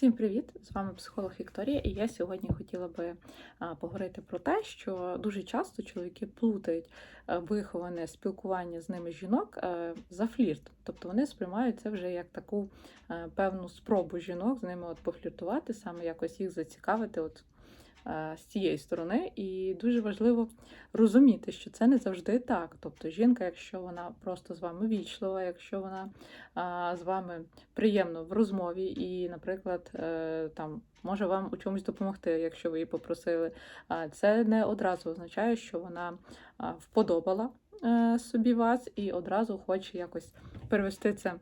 Всім привіт! З вами психолог Вікторія, і я сьогодні хотіла би поговорити про те, що дуже часто чоловіки плутають е, виховане спілкування з ними жінок е, за флірт. Тобто вони сприймають це вже як таку е, певну спробу жінок з ними от пофліртувати, саме якось їх зацікавити. От з цієї сторони, і дуже важливо розуміти, що це не завжди так. Тобто, жінка, якщо вона просто з вами вічлива, якщо вона з вами приємно в розмові, і, наприклад, е, там може вам у чомусь допомогти, якщо ви її попросили, це не одразу означає, що вона вподобала е, собі вас і одразу хоче якось перевести це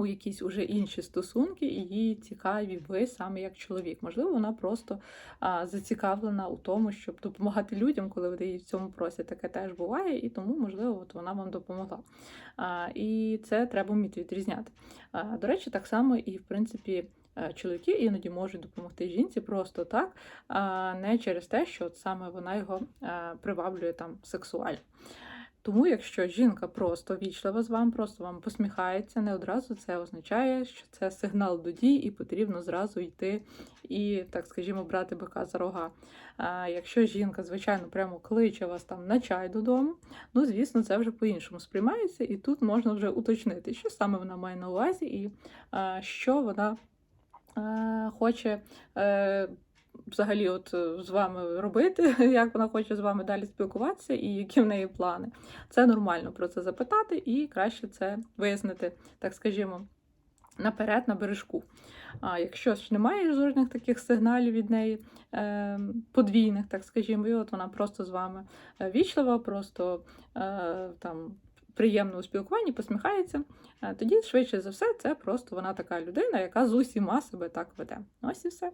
у якісь уже інші стосунки, і їй цікаві ви саме як чоловік. Можливо, вона просто а, зацікавлена у тому, щоб допомагати людям, коли ви її в цьому просять. Таке теж буває, і тому, можливо, от вона вам допомогла. А, і це треба вміти відрізняти. А, до речі, так само і в принципі. е, Чоловіки іноді можуть допомогти жінці просто так, а не через те, що от саме вона його е, приваблює там сексуально. Тому, якщо жінка просто вічлива з вами, просто вам посміхається, не одразу це означає, що це сигнал до дій, і потрібно зразу йти і, так скажімо, брати бика за рога. А якщо жінка, звичайно, прямо кличе вас там на чай додому, ну звісно, це вже по-іншому сприймається, і тут можна вже уточнити, що саме вона має на увазі, і а, що вона а, хоче. Е, Взагалі, от з вами робити, як вона хоче з вами далі спілкуватися, і які в неї плани. Це нормально про це запитати, і краще це вияснити, так скажімо, наперед на бережку. А якщо ж немає жодних таких сигналів від неї е, подвійних, так скажімо, і от вона просто з вами е, вічлива, просто е, там. Приємно у спілкуванні, посміхається, е, тоді, швидше за все, це просто вона така людина, яка з усіма себе так веде. Ось і все.